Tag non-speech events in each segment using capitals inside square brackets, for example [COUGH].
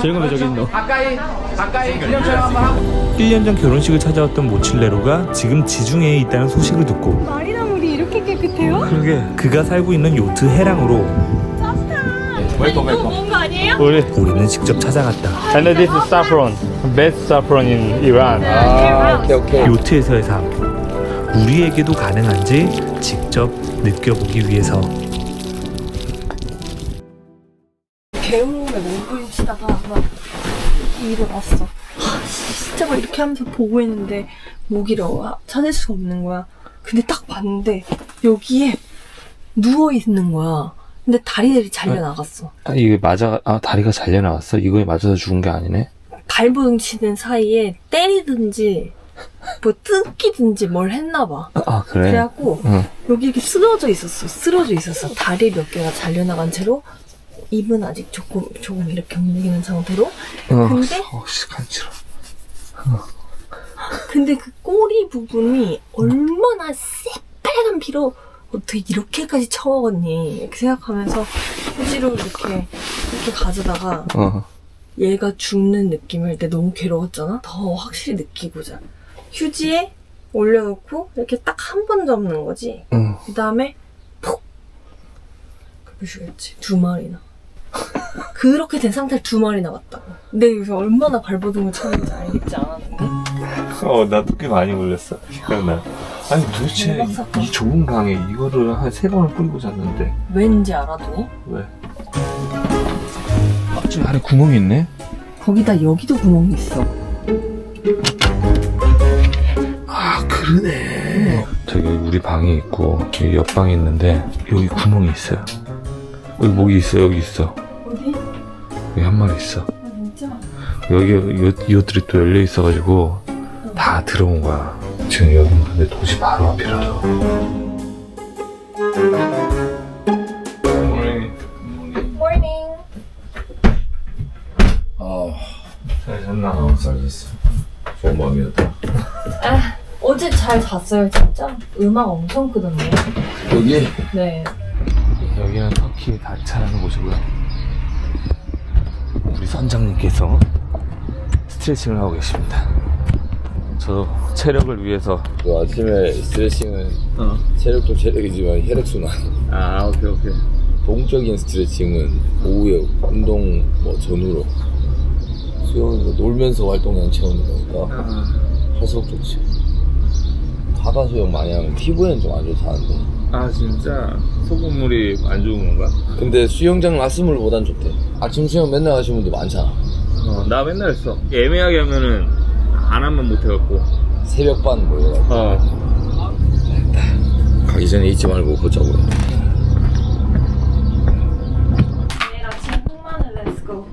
저희가 왜 저기 있노? 가까이 가까이 기념 촬영 한번 하고 1년 전 결혼식을 찾아왔던 모칠레로가 지금 지중해에 있다는 소식을 듣고 마리나 물이 이렇게 깨끗해요? 그러게 그가 살고 있는 요트 해랑으로 웰컴 웰컴. 아니에요? 우리 우리는 직접 찾아갔다. And this is saffron. Best saffron in Iran. 아 오케이 오케이 요트에서의 삶. 우리에게도 가능한지 직접 느껴보기 위해서 일어났어. 하, 진짜 막 이렇게 하면서 보고 있는데 모기로 찾을 수가 없는 거야. 근데 딱 봤는데 여기에 누워 있는 거야. 근데 다리들이 잘려 나갔어. 아, 이게 맞아, 아, 다리가 잘려 나갔어? 이거에 맞아서 죽은 게 아니네? 발부둥치는 사이에 때리든지 뭐 뜯기든지 뭘 했나 봐. 아, 그래? 그래갖고 응. 여기 이렇게 쓰러져 있었어. 쓰러져 있었어. 다리 몇 개가 잘려 나간 채로 입은 아직 조금 조금 이렇게 움직이는 상태로. 어, 근데 어, 씨, 간지러워. [LAUGHS] 근데 그 꼬리 부분이 얼마나 새빨간 피로 어떻게 이렇게까지 쳐먹었니 이렇게 생각하면서 휴지로 이렇게 이렇게 가져다가 어. 얘가 죽는 느낌을 때 너무 괴로웠잖아 더 확실히 느끼고자 휴지에 올려놓고 이렇게 딱 한 번 접는 거지 응. 그 다음에 푹 그렇게 죽였지 두 마리나 그렇게 된 상태를 두 마리나 봤다고 근데 여기서 얼마나 발버둥을 쳤는지 알겠지 않았는데 어, 나도 꽤 많이 걸렸어. 기억나. 아니, 도대체. 이, 이 좁은 강에 이거를 한 세 번을 뿌리고 잤는데, 왠지 알아두니? 왜? 아, 저기 안에 구멍이 있네? 거기다 여기도 구멍이 있어. 아, 그러네. 저기 우리 방이 있고, 여기 옆방이 있는데, 여기 구멍이 있어요. 여기 목이 있어, 여기 있어. 어디? 여기 한 마리 있어. 아 진짜? 여기 요, 이것들이 또 열려 있어가지고 다 들어온 거야. 지금 여기 근데 도시 바로 앞이라서. 모닝. 잘 잤나? 잘 잤어. 좋은 밤이었다. 아 어제 잘 잤어요 진짜. 음악 엄청 끄던데. 여기? 네. 여기는 터키 다차라는 곳이고요. 우리 선장님께서 스트레칭을 하고 계십니다. 저도 체력을 위해서 그 아침에 스트레칭은 어. 체력도 체력이지만 혈액순환. 아 오케이 오케이 동적인 스트레칭은 오후에 운동 뭐 전후로. 수영은 뭐 놀면서 활동량 채우는 거니까 할수록 좋지. 바다 수영 많이 하면 피부에는 좀 안 좋다는데. 아 진짜 소금물이 안 좋은 건가? 근데 수영장 라스물보단 좋대. 아침 수영 맨날 하시는 분들 많잖아. 어, 나 맨날 했어 애매하게 하면은 안 하면 못 해갖고 새벽 반 뭐 이래가지고. 어 가기 전에 잊지 말고 보자고요. 내일 아침 흑마늘 렛츠고.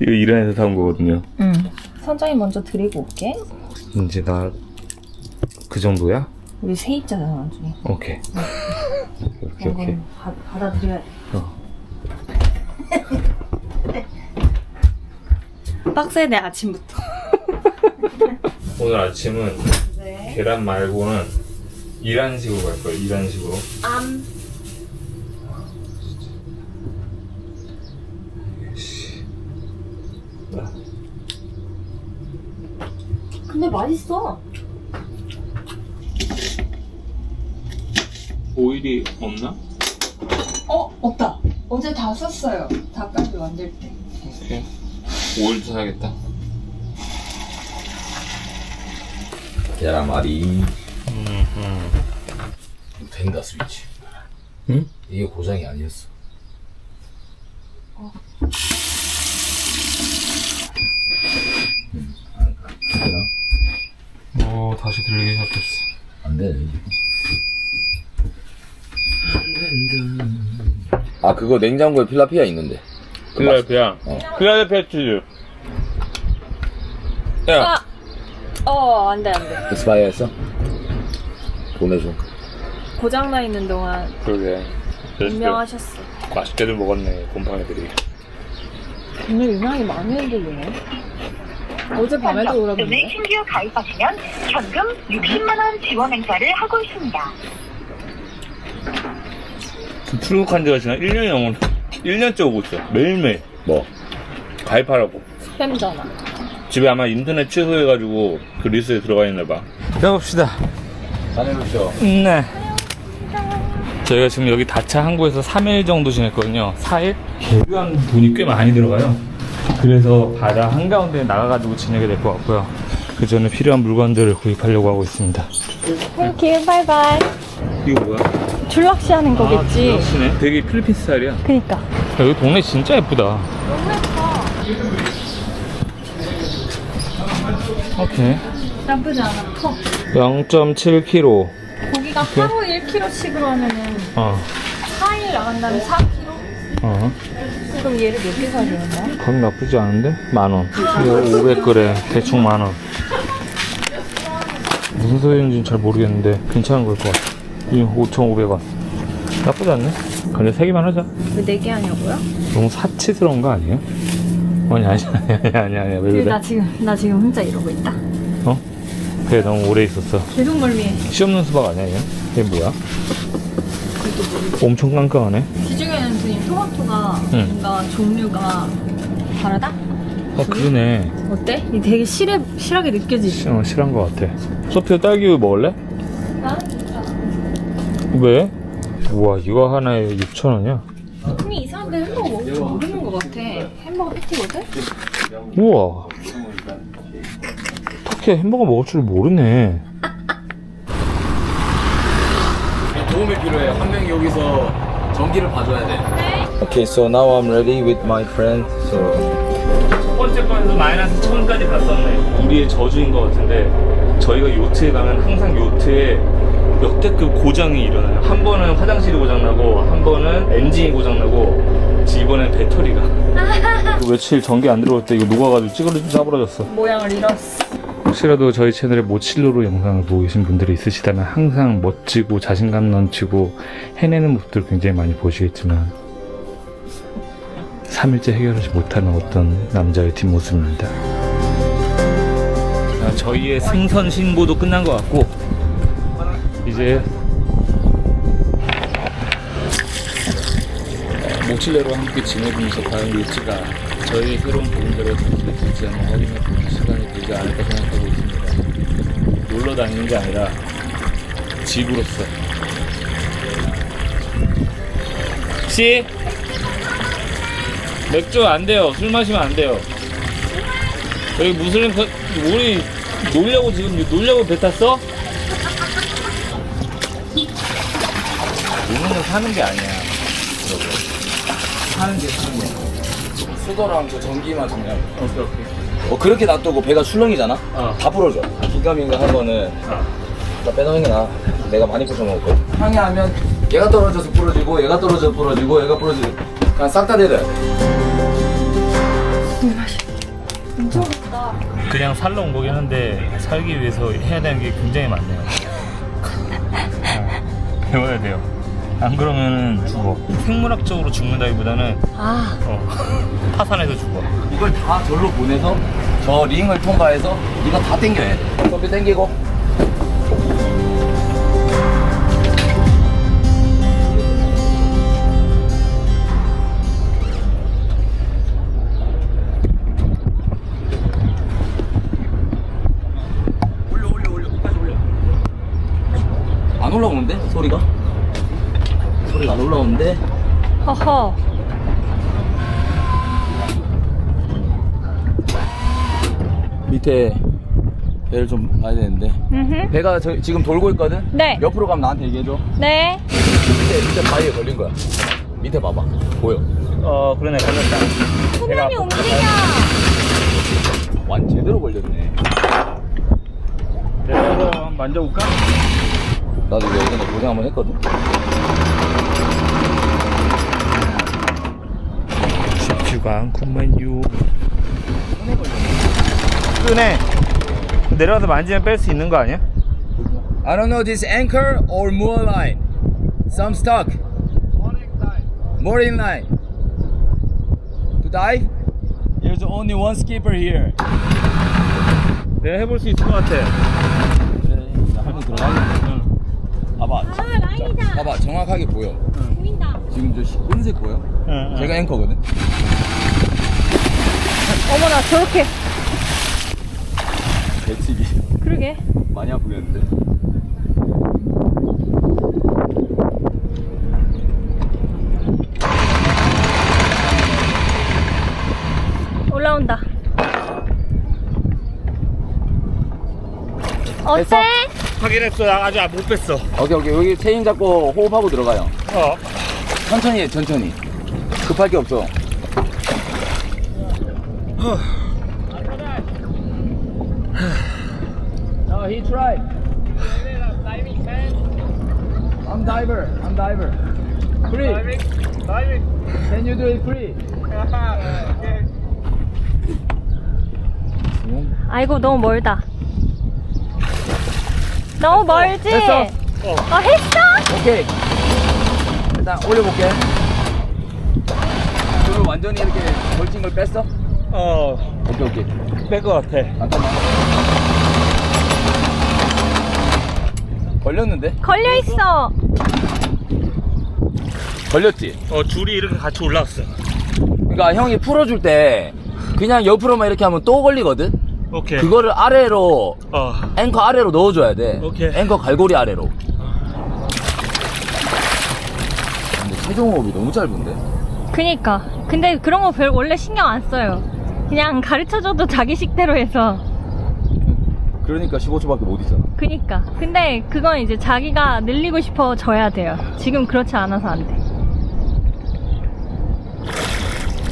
이거 일하에서 사온 거거든요 응. 선장님 먼저 드리고 올게. 이제 나 그 정도야? 우리 세입자잖아 나중에. 오케이 오케이 오케이 이건 받- 받아들여야 돼. 어. [LAUGHS] 빡세네 아침부터. [LAUGHS] 오늘 아침은 네. 계란 말고는 이란식으로 갈 거예요 이란식으로 암. 근데 맛있어. 오 일이 없나? 어 없다. 어제 다 썼어요. 닭갈비 만들 때. 오케이 오일도 사야겠다 계란말이. 된다 스위치. 응? 이게 고장이 아니었어. 음, 안, 되나? 어 다시 들리기 시작했어 안 되네. 아 그거 냉장고에 필라피아 있는데. 필라델피아 필라델피아 치즈 야 아. 어 안 돼 안돼. 엑스파이어했어? 보내줘. 고장 나 있는 동안 그러게 유명하셨어. 맛있게들 먹었네 곰팡이들이 오늘 유명하게 많이 흔들리네. 어제 밤에도 오늘 울었는데. 신규 가입하시면 현금 60만 원 지원 행사를 하고 있습니다. 출국한 지가 지금 1년이 넘은 1년째 오고 있어 매일매일. 뭐 가입하라고. 햄잖아. 집에 아마 인터넷 취소해가지고 그 리스트에 들어가 있나 봐. 가봅시다. 다녀오십시오. 네. 저희가 지금 여기 다차 항구에서 3일 정도 지냈거든요. 4일? 계류한 돈이 꽤 많이 들어가요. 그래서 바다 한가운데 나가가지고 지내게 될 것 같고요. 그 전에 필요한 물건들을 구입하려고 하고 있습니다. 땡큐, 바이바이. 이거 뭐야? 줄낚시 하는 거겠지. 아, 네 되게 필리핀 스타일이야 그니까. 야, 여기 동네 진짜 예쁘다. 너무 예뻐. 오케이. 나쁘지 않아. 커. 0.7kg. 고기가 하루 1kg씩으로 하면은 어, 4일 나간다면 4kg? 어. 그럼 얘를 몇 개 사야 되는 거야? 건 나쁘지 않은데? 만 원. 이거 500g. 대충 만 원. 무슨 소리인지는 잘 모르겠는데 괜찮은 걸 것 같아. 이 5,500원. 나쁘지 않네. 근데 세 개만 하자. 왜 4개 하냐고요? 너무 사치스러운 거 아니에요? 아니, 아니, 아니, 아니, 아니, 아니. 왜 그래? 나 지금, 나 지금 혼자 이러고 있다. 어? 그래, 너무 오래 있었어. 계속 멀미해. 시 없는 수박 아니야, 얘? 얘 뭐야? 엄청 깜깜하네. 지중해는 선생님 토마토가 응. 뭔가 종류가 다르다? 어, 그러네. 어때? 이 되게 실해, 실하게 느껴지지? 어, 실한 것 같아. 소피아 딸기우유 먹을래? 진짜. 왜? 우와, 이거 하나에 6,000원이야? 흔히 이 사람들 햄버거 먹을 줄 모르는 것 같아. 햄버거 패티거든? 우와. 터키 햄버거 먹을 줄 모르네. 도움이 필요해. 한 명이 여기서 전기를 봐줘야 돼. Okay, so now I'm ready with my friend. So 첫 번째 건에서 마이너스 1000원까지 갔었네. 우리의 저주인 것 같은데, 저희가 요트에 가면 항상 요트에 역대급 고장이 일어나요. 한 번은 화장실이 고장나고, 한 번은 엔진이 고장나고, 이번엔 배터리가. [LAUGHS] 그 며칠 전기 안 들어올 때 이거 녹아가지고 찌그러져 싸부러졌어. 모양을 잃었어. 혹시라도 저희 채널에 모칠로로 영상을 보고 계신 분들이 있으시다면 항상 멋지고 자신감 넘치고 해내는 모습들 굉장히 많이 보시겠지만 3일째 해결하지 못하는 어떤 남자의 뒷모습입니다. 자, 저희의 승선 신고도 끝난 것 같고 이제 모칠레로 함께 지내면서 과연 루트가 저희 새로운 보금자리가 될지 한번 확인해 보는 시간이 되지 않을까 생각하고 있습니다. 놀러 다니는 게 아니라 집으로서. 씨 맥주 안 돼요. 술 마시면 안 돼요. 여기 무슬림 거- 우리 놀려고 지금 놀려고 배 탔어? 건 사는 게 아니야. 여러분. 사는 게 사는 거야. 수도랑 그 전기만 정리하고. 오케이 오케이. 어 그렇게 놔두고 배가 출렁이잖아. 어. 다 풀어줘. 기가민가 한 거는 어. 나 빼놓는 게 나아. 내가 많이 부숴 먹었거든. 항해하면 얘가 떨어져서 부러지고 얘가 떨어져서 부러지고 얘가 부러지고 그냥 싹 다 내려. 그냥 살러 온 거긴 한데 살기 위해서 해야 되는 게 굉장히 많네요. [LAUGHS] 어, 배워야 돼요. 안 그러면은 죽어. 생물학적으로 죽는다기보다는 아, 어, [LAUGHS] 파산해서 죽어. 이걸 다 절로 보내서 저 링을 통과해서 이거 다 당겨야 돼. 커피 당기고. 올려 올려 올려 끝까지 올려. 안 올라오는데 소리가? 소리가 안 올라오는데. 허허. 밑에 배를 좀 봐야 되는데 음, 배가 저, 지금 돌고 있거든? 네. 옆으로 가면 나한테 얘기해줘 네. 밑에 밑에 바위에 걸린 거야 밑에 봐봐 보여 어 그러네 걸렸다. 화면이 움직여. 완 제대로 걸렸네 내가 한번 만져볼까? 나도 예전에 고생 한번 했거든 쉽지가 않구만요. 끄네. 내려가서 만지면 뺄 수 있는 거 아니야? I don't know this anchor or moor line some stuck mooring line to dive there's only one skipper here 내가 해볼 수 있을 것 같아. 그래 한번 들어가겠네 봐봐 아, 라인이다. 봐봐 정확하게 보여 보인다. 지금 저 흰색 보여? 응, 응. 제가 앵커거든 어머나 저렇게. 배치기. 그러게. 많이 아프겠는데. 올라온다. 어때? 확인했어. 나 아직 못 뺐어. 오케이 오케이. 여기 체인 잡고 호흡하고 들어가요. 어. 천천히 해 천천히. 급할 게 없어 No, he tried. I'm diver. I'm diver. Free. Can you do it free? 아이고 너무 멀다 너무 멀지? 됐어. 어 했어? 오케이. 일단 올려볼게. 줄을 완전히 이렇게 걸친 걸 뺐어? 어. 오케이 오케이. 뺄것 같아. 잠깐만. 걸렸는데? 걸려 있어 걸렸지? 어 줄이 이렇게 같이 올라왔어. 그러니까 형이 풀어줄 때 그냥 옆으로만 이렇게 하면 또 걸리거든? 오케이. 그거를 아래로 어. 앵커 아래로 넣어줘야 돼. 오케이. 앵커 갈고리 아래로. 근데 최종 호흡이 너무 짧은데? 그니까 근데 그런 거 별 원래 신경 안 써요 그냥 가르쳐줘도 자기 식대로 해서 그러니까 15초밖에 못 있잖아. 그니까 근데 그건 이제 자기가 늘리고 싶어져야 돼요 지금 그렇지 않아서 안돼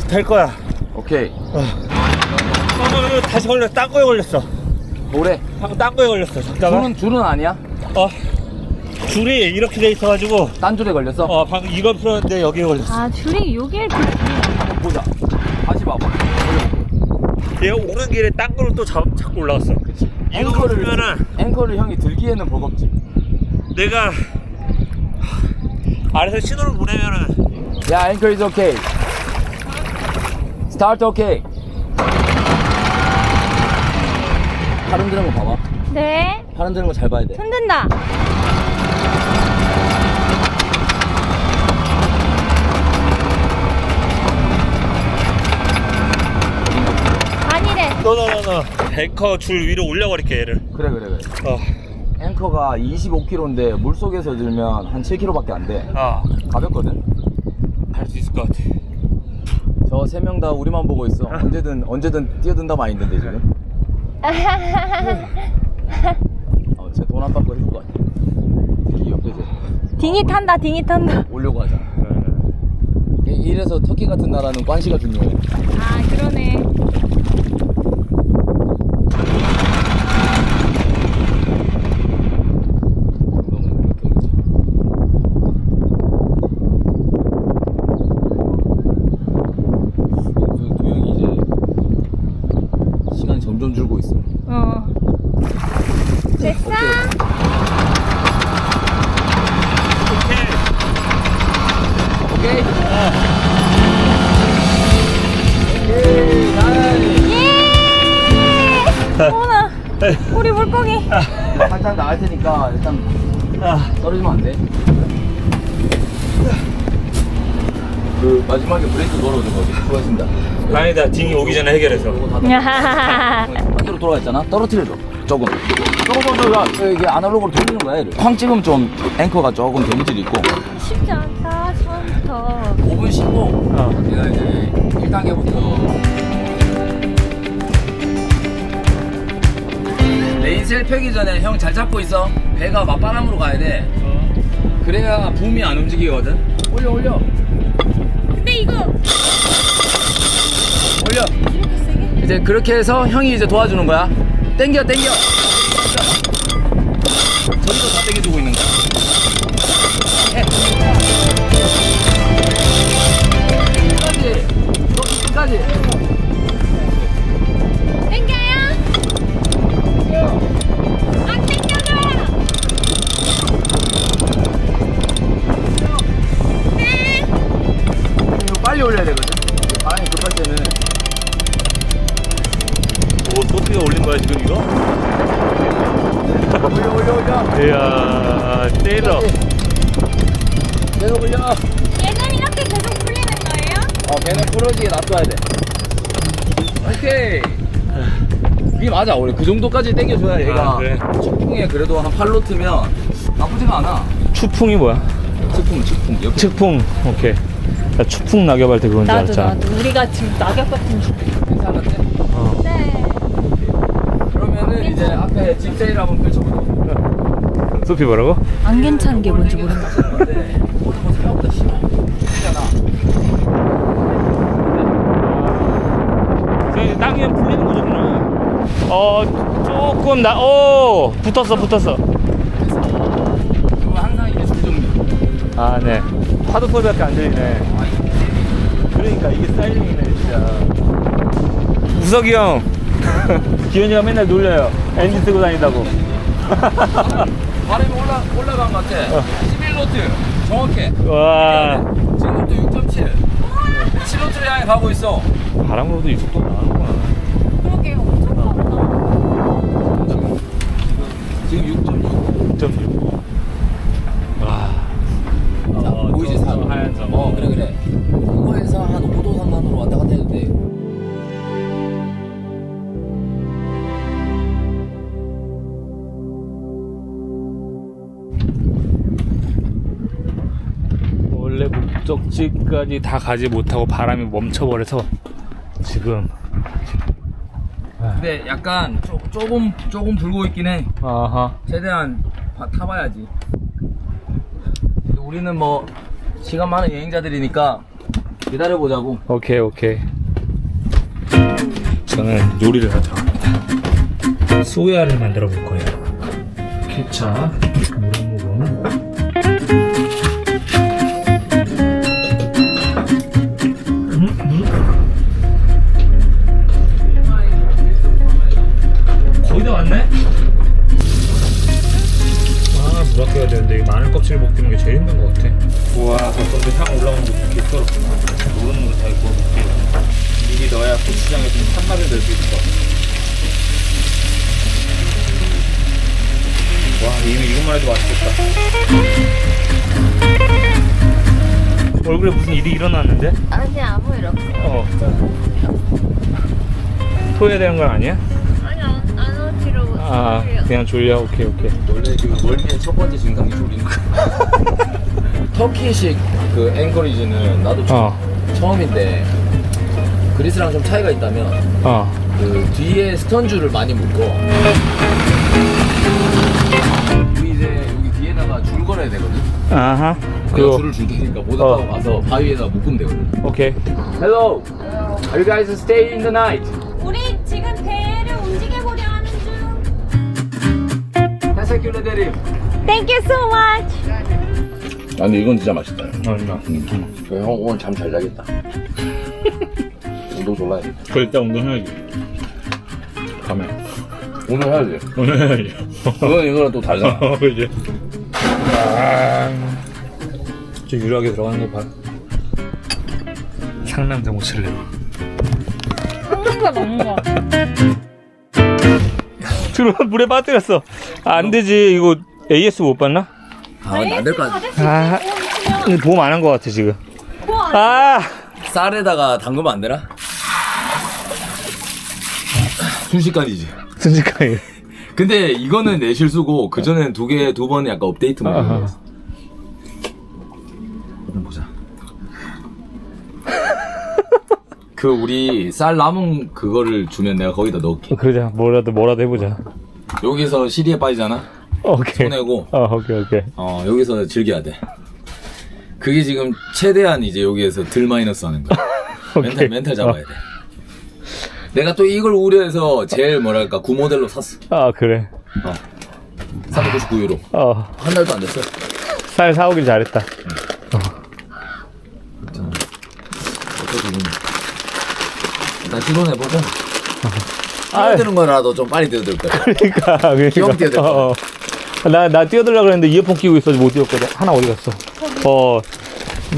될 거야. 오케이. 어, 어, 어, 다시 걸렸어. 딴 거에 걸렸어. 오래. 방금 딴 거에 걸렸어. 잠깐만. 줄은, 줄은 아니야? 어. 줄이 이렇게 돼 있어가지고. 딴 줄에 걸렸어? 어, 방금 이거 풀었는데 여기에 걸렸어. 아 줄이 여기에 그- 한번 보자. 다시 봐봐. 얘가 오는 길에 딴 거로 또 잡, 자꾸 올라왔어. 이거 앵커를, 앵커를 형이 들기에는 버겁지. 내가 아래서 신호를 보내면은 야, 앵커 is okay. 스타트 okay. 팔 흔드는 거 봐봐. 네팔 흔드는 거 잘 봐야 돼. 흔든다 너너너너 앵커 줄 위로 올려버릴게 얘를. 그래, 그래, 그래. 어. 앵커가 25kg인데 물속에서 들면 한 7kg밖에 안 돼. 아. 가볍거든. 할 수 있을 것 같아. 저 세 명 다 우리만 보고 있어. 언제든 언제든 뛰어든다 마인드인데 지금. [LAUGHS] 어, 쟤돈 안 받고 해줄 것 같아. 귀엽게 쟤. 딩이 탄다 딩이 탄다 오려고 하잖아. 이래서 터키 같은 나라는 관시가 중요해. 아 그러네 너무 이렇게 있지. 두, 두 형이 이제 시간이 점점 줄고 있어. 어 됐어? 오케이. 오케이. 나연이. 예 어머나 [LAUGHS] 우리 물고기 살짝 나갈 테니까 일단 떨어지면 안 돼. 그 마지막에 브레이크 걸어줘 거기. 수고하셨습니다. 아니다. 딩이 오기 전에 해결해서. 이거 [LAUGHS] 다 반대로 돌아가 있잖아. 떨어뜨려줘. 조금. 조금 더 이게 아날로그로 돌리는 거야. 얘를. 쾅 찍으면 좀 앵커가 조금 데미지도 있고. 쉽지 않다 처음부터 5분 쉬고 어. 내가 이제 1단계부터 레인셀 펴기 전에 형 잘 잡고 있어. 배가 맞바람으로 가야 돼. 그래야 붐이 안 움직이거든. 올려 올려 근데 이거 올려. 이제 그렇게 해서 형이 이제 도와주는 거야. 땡겨 땡겨. 어, 놔둬야 돼. 오케이. 이게 맞아. 우리 그 정도까지 당겨줘야 얘가 아, 그래. 추풍에 그래도 한 8로트면 나쁘지가 않아. 추풍이 뭐야? 추풍, 추풍. 옆에 측풍. 오케이. 나 추풍 낙엽 할 때 그건 줄 나도 알았잖아. 나도 우리가 지금 낙엽 같은 줄. 괜찮은데? 네. 그러면은 이제 앞에 집 세일 한번 펼쳐보자. 소피 뭐라고? 안 괜찮은 게 뭔지 모른다. 근데 오늘 뭐 생각보다 심어. 쉽잖아. 저 이제 땅이 풀리는 거죠, 그러면? 어, 조금 나, 오! 붙었어, 붙었어. 그거 항상 이게 중정리. 아, 네. 파도 소리밖에 안 들리네. 그러니까 이게 사이링이네, 진짜. 우석이 형. [LAUGHS] 기현이가 맨날 놀려요. 엔진 쓰고 다닌다고. [LAUGHS] 바람이 올라, 올라간 것 같아. 11로트. 정확해. 와. 지금부터 6.7. 7로트를 향해 가고 있어. 바람으로도 이 속도 나는구나. 그러게 엄청 많다. 지금 6.6. 6.6. 와. 자, 보이지? 산. 하얀 점. 어, 그래, 그래. 그거에서 한 5도 상관으로 왔다 갔다 해도 돼. 원래 목적지까지 다 가지 못하고 바람이 멈춰버려서 지금 근데 약간 조, 조금, 조금 불고 있긴 해. 아하 최대한 바- 타봐야지. 근데 우리는 뭐, 시간 많은 여행자들이니까 기다려 보자고. 오케이 오케이 저는 요리를 들어갑니다 소야를 만들어 볼 거예요 케찹 물한 모금 고추장에 좀 탄맛을 낼수 있어. 와, 이미 이것만 해도 맛있겠다. 얼굴에 무슨 일이 일어났는데? 아니 아무 일 없어. 어. 토해야 되는 건 아니야? 아니 안, 안 어지러워. 아, 그냥 졸려. 오케이, 오케이. 원래 그 멀미의 첫 번째 증상이 졸리는 거야. [LAUGHS] 터키식 그 앵커리지는 나도 처, 어, 처음인데 그리스랑 좀 차이가 있다면 어. 그 뒤에 스턴줄을 많이 묶어. 우리 이제 여기 뒤에다가 줄 걸어야 되거든. 아하. 내가 그거. 줄을 줄 테니까 모자 어. 타고 가서 바위에다 묶으면 되거든. 오케이. Hello. Are you guys stay in the night? 우리 지금 배를 움직여보려 하는 중. 테세큐르 대림. Thank you so much. 아 근데 이건 진짜 맛있다 얼마? 저형 오늘 잠 잘 자겠다 운동 졸라 해그 일단 운동해야지. 가면. 오늘 해야지 오늘 해야지. 그건 이거랑 또 다르잖아 [LAUGHS] 어, 그지. 아, 저 유리하게 들어가는 거 봐. 상남자. 먹는 거 먹는 거. 들어 물에 빠뜨렸어. 아, 안 되지. 이거 AS 못 봤나? 아, 안될 것 같아. 아, 보험 안한 거 같아 지금. 아, 쌀에다가 담그면 안 되나? 순식간이지. 순식간에. 근데 이거는 내 실수고 그 전에는 두 개 두번 약간 업데이트만 아하. 했어. 일단 보자. [LAUGHS] 그 우리 쌀 남은 그거를 주면 내가 거기다 넣을게. 그러자. 뭐라도 뭐라도 해보자. 여기서 시리에 빠지잖아. 오케이. 손해고. 어, 오케이 오케이. 어 여기서 즐겨야 돼. 그게 지금 최대한 이제 여기에서 들 마이너스 하는 거야. 멘탈 [LAUGHS] 오케이. 멘탈 잡아야 돼. 내가 또 이걸 우려해서 제일 뭐랄까 구모델로 샀어. 아 그래. 399유로. 어, 한 달도 안 됐어. 살 사오길 잘했다. 일단 시도해보고. 아. 뛰어드는 거라도 좀 빨리 뛰어들 거야. 그러니까 그러니까. 귀여운 뛰어들 거야. 어, 어. 나, 나 뛰어들라 그랬는데 이어폰 끼고 있어서 못 뛰었거든. 하나 어디 갔어? 어,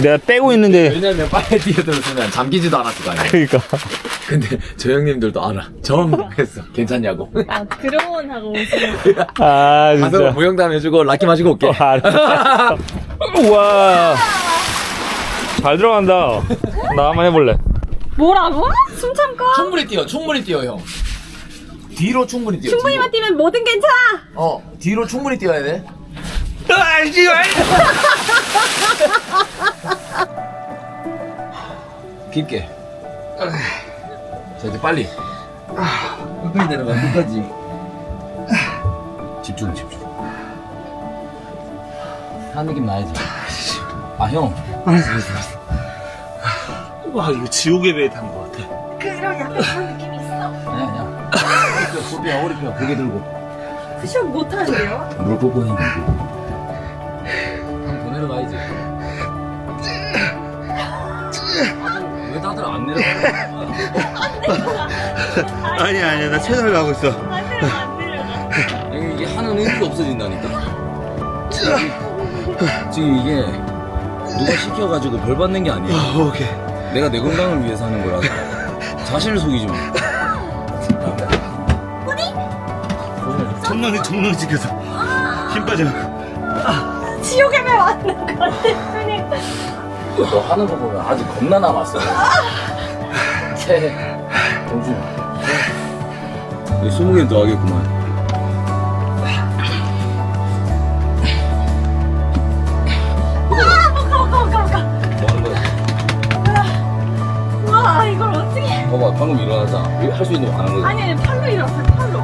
내가 빼고 있는데. 왜냐면 빨리 뛰어들었으면 잠기지도 않았을 거 아니야. 그러니까. 근데 저 형님들도 알아. 점 했어. 괜찮냐고. 아 드론 하고 오시는. 아, 가서 진짜. 무용담 해주고 라키 마시고 올게. 어. 우와. 잘 들어간다. 나 한번 해볼래. 뭐라고? 숨 참고? 충분히 뛰어 충분히 뛰어 형 뒤로 충분히 뛰어 충분히만 뛰면 뭐든 괜찮아. 어 뒤로 충분히 뛰어야 돼 깊게 자 이제 빨리. 끝까지 내려가. 끝까지. 집중 집중. 하는 느낌 나야지 아형. 와 이거 지옥의 배에 탄 것 같아. 그런 약간 그런 느낌이 있어. 아니야 아니야. 소비야 허리뼈 고개 들고. 푸시업 못하는데요? 물 꽂고 있는 거 아니야 아니야 나 최선을 다하고 있어. 안 내려가 안 내려가. 이게, 하는 의미가 없어진다니까 지금, 지금 이게 누가 시켜가지고 벌 받는 게 아니야 오케이. 내가 내 건강을 위해서 하는 거라서 자신을 속이지 마 정면에 정면 지켜서 힘 빠져. 지옥에 배 왔는 것 같아. 손이. 너 하는 거 보면 아직 겁나 남았어 채 정준 이 20개 더 하겠구만. 뭐 하는 거야? 와 이걸 어떻게? 봐봐 방금 일어나자 할 수 있는 거안한 거야 아니 아니 팔로 일어났어요 팔로.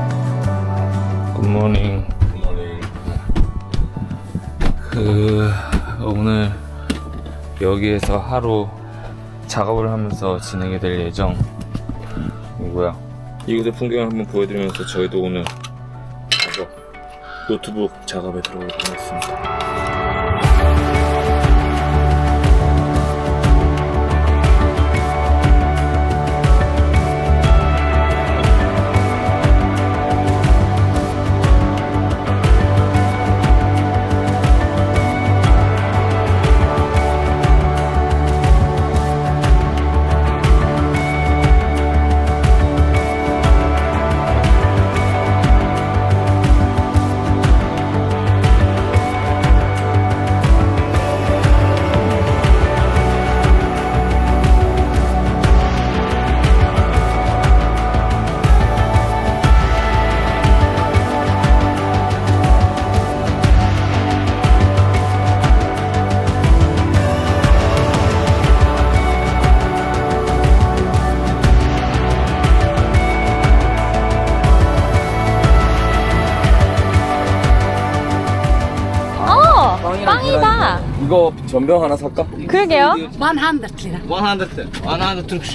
굿모닝. 그 오늘 여기에서 하루 작업을 하면서 진행이 될 예정 이고요. 이곳의 풍경을 한번 보여드리면서 저희도 오늘 작업, 노트북 작업에 들어가도록 하겠습니다. 전병 하나 살까? 그러게요.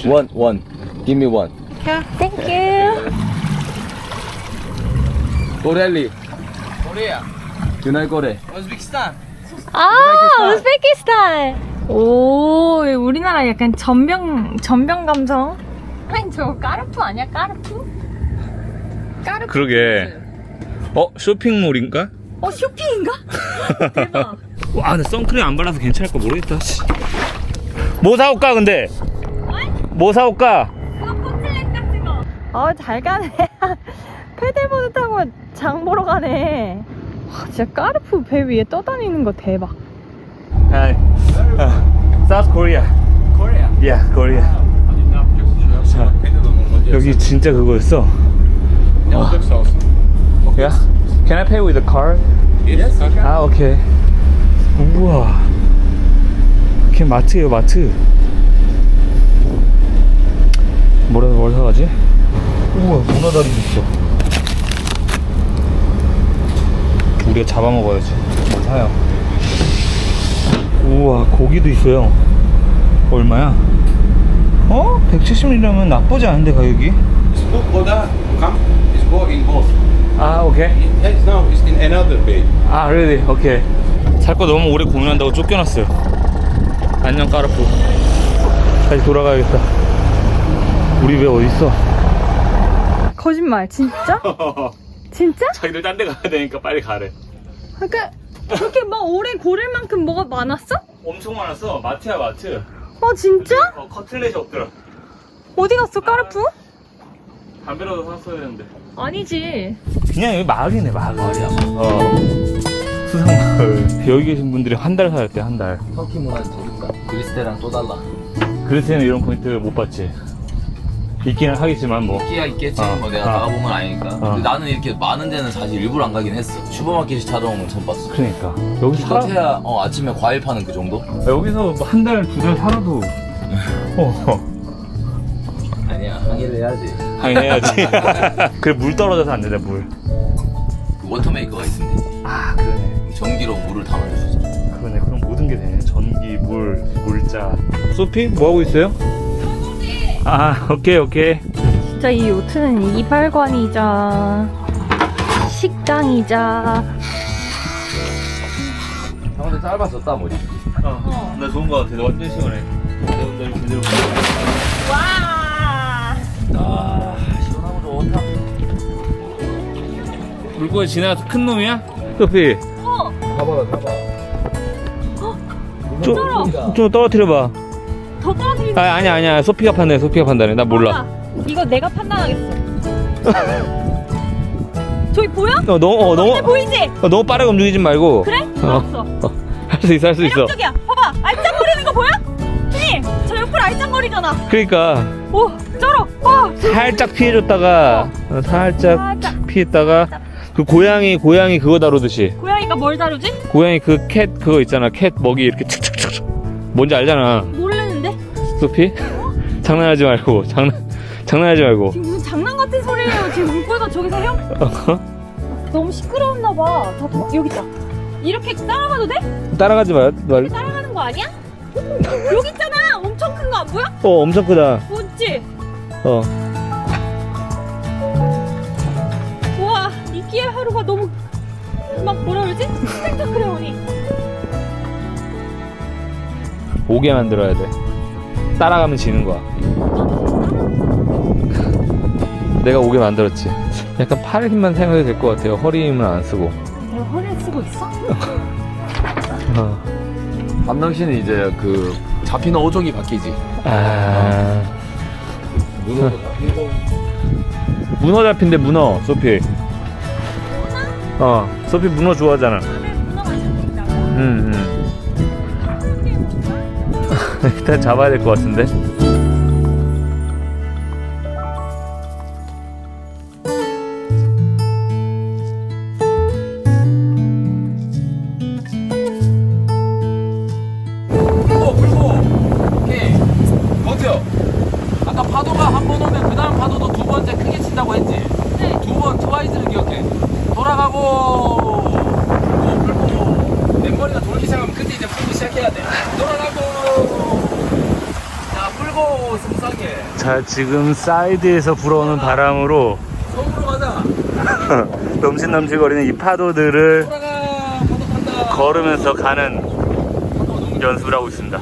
원, 원. Give me one. 땡큐. 꼬레알리. 코리아. 그날 꼬레. 아 우즈베키스탄. 오 우리나라 약간 전병 전병 감성. 아니 저 까르푸 아니야 까르푸? 까르푸. 그러게. 어 쇼핑몰인가? 어 쇼핑인가? [LAUGHS] 대박. 와, 근데 선크림 안 발라서 괜찮을까 모르겠다. 씨. 뭐 사올까 근데? 뭐 사올까? 그거 폼플렛 같은 거. 어 잘 가네. [LAUGHS] 패들보드 타고 장 보러 가네. 와, 진짜 까르푸 배 위에 떠다니는 거 대박. Hi. Uh, South Korea. Korea. Yeah, Korea. 자, 여기 진짜 그거였어. 와. Yeah. Can I pay with a card? Yes. 아, 오케이. 우와. 걔 마트예요, 마트. 뭐라 뭘 사가지? 우와, 문어다리도 있어. 우리가 잡아먹어야지. 뭘 사요? 우와 고기도 있어요 얼마야? 어? 170이라면 나쁘지 않은데 가격이. 아 오케이 Yes, now it's in another bay. 아 really? 오케이 살 거 너무 오래 고민한다고 쫓겨났어요 안녕 까르푸 다시 돌아가야겠다 우리 배 어딨어? 거짓말 진짜? [LAUGHS] 진짜? 자기들 딴 데 가야 되니까 빨리 가래 그러니까 그렇게 막 오래 고를 만큼 뭐가 많았어? 엄청 많았어 마트야 마트 어 진짜? 어, 커틀렛이 없더라 어디 갔어 까르푸? 담배라도 샀어야 되는데 아니지 그냥 여기 마을이네 마을 어 수상마을 여기 계신 분들이 한 달 살았대 한달 터키 문화 재밌다. 그리스테랑 또 달라. 그래서는 이런 포인트 못 봤지 있기는 하겠지만 뭐. 끼야 있겠지. 어, 뭐 내가 어. 나가본 건 아니니까. 어. 근데 나는 이렇게 많은 데는 사실 일부러 안 가긴 했어. 슈퍼마켓이 찾아오는 건 처음 봤어. 그러니까 여기 살아 기껏해야 어, 아침에 과일 파는 그 정도? 여기서 한 달 두 달 살아도 어 아니야 항의를 해야지. 당연해야지. [LAUGHS] 그래 물 떨어져서 안 된다 물. 그 워터메이커가 되지. 아 그러네. 전기로 물을 담아주시죠. 그러네. 그럼 모든 게 되네. 전기, 물, 물자. 소피 뭐 하고 있어요? 아 오케이 오케이. 진짜 이 요트는 이발관이자 식당이자 형들 짧아졌다 머리. 어. 나 좋은 거 같아. 완전 시원해. 내가 제대로. 와 아 시원하고 좋다. 물고기 지나가서 큰 놈이야? 소피. 잡아라 잡아. 좀, 좀 떨어뜨려봐. 더 떨어뜨리는 아, 아니야, 아니야. 소피가 판단해, 소피가 판단해. 나 몰라. 이거 내가 판단하겠어 [LAUGHS] 저기 보여? 어, 너무, 어, 너무, 근데 보이지? 어, 너무 빠르게 움직이지 말고. 그래? 어, 알았어 [LAUGHS] 할 수 있어, 할 수 있어. 매력적이야 봐봐 알짱거리는 거 보여? 형님 저 옆으로 알짱거리잖아 그러니까, 오 쩔어 어 살짝 피해줬다가, 어, 살짝 살짝 피했다가, 그 고양이, 고양이 그거 다루듯이. 고양이 가뭘 다루지? 고양이 그 캣, 그거 있잖아. 캣 먹이 이렇게 칙칙칙. 뭔지 알잖아. 모르는데? 소피? 장난하지 말고, 장난, 장난하지 말고. 지금 무슨 장난 같은 소리예요 지금 물고기가 저기서 형? 너무 시끄러웠나 봐 다, 도- 여기 있다 이렇게 따라가도 돼? 따라가지 마, 말. 따라가는 거 아니야? 여기 있잖아 엄청 큰 거 안 보여? 어, 엄청 크다. 뭐지? 어. 우와 이 끼의 하루가 너무 막 뭐라 그러지? 스펙타클해 오니 오게 만들어야 돼. 따라가면 지는 거야. 내가 오게 만들었지. 약간 팔 힘만 생각해도 될 것 같아요. 허리 힘은 안 쓰고. 내가 허리를 쓰고 있어? 어. 씨는 이제 그 잡히는 어종이 바뀌지. 아. 잡히고. 문어 잡힌대, 문어, 소피. 어, 소피 문어 좋아하잖아. 문어가 잡힌다고? 응, 응. 일단 잡아야 될 것 같은데. 지금 사이드에서 불어오는 바람으로. [LAUGHS] 넘실넘실거리는 이 파도들을. 걸으면서 가는 연습을 하고 있습니다.